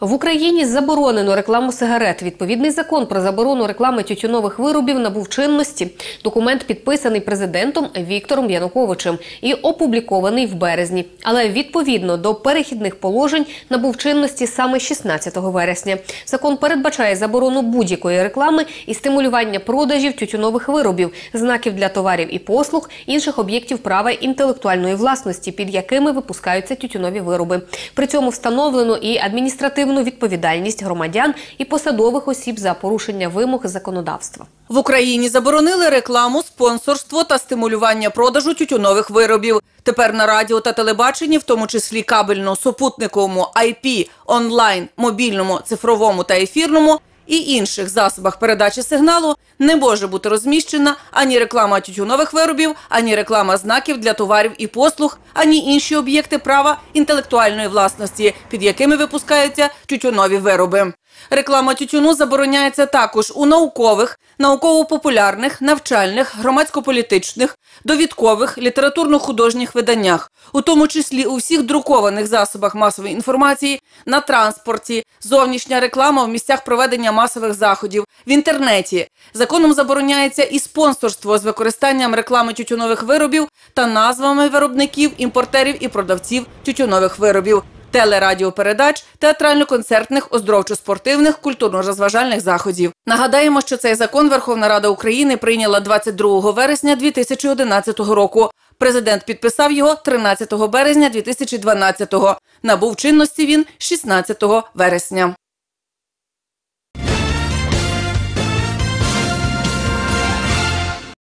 В Україні заборонено рекламу сигарет. Відповідний закон про заборону реклами тютюнових виробів набув чинності. Документ підписаний президентом Віктором Януковичем і опублікований в березні. Але відповідно до перехідних положень набув чинності саме 16 вересня. Закон передбачає заборону будь-якої реклами і стимулювання продажів тютюнових виробів, знаків для товарів і послуг, інших об'єктів права інтелектуальної власності, під якими випускаються тютюнові вироби. При цьому встановлено і адміністративну відповідальність громадян і посадових осіб за порушення вимог законодавства. В Україні заборонили рекламу, спонсорство та стимулювання продажу тютюнових виробів. Тепер на радіо та телебаченні, в тому числі кабельно, супутниковому, IP, онлайн, мобільному, цифровому та ефірному і інших засобах передачі сигналу не може бути розміщена ані реклама тютюнових виробів, ані реклама знаків для товарів і послуг, ані інші об'єкти права інтелектуальної власності, під якими випускаються тютюнові вироби. Реклама тютюну забороняється також у наукових, науково-популярних, навчальних, громадсько-політичних, довідкових, літературно-художніх виданнях, у тому числі у всіх друкованих засобах масової інформації, на транспорті, зовнішня реклама в місцях проведення масових заходів, в інтернеті. Законом забороняється і спонсорство з використанням реклами тютюнових виробів та назвами виробників, імпортерів і продавців тютюнових виробів телерадіопередач, театрально-концертних, оздоровчо-спортивних, культурно-розважальних заходів. Нагадаємо, що цей закон Верховна Рада України прийняла 22 вересня 2011 року. Президент підписав його 13 березня 2012-го. Набув чинності він 16 вересня.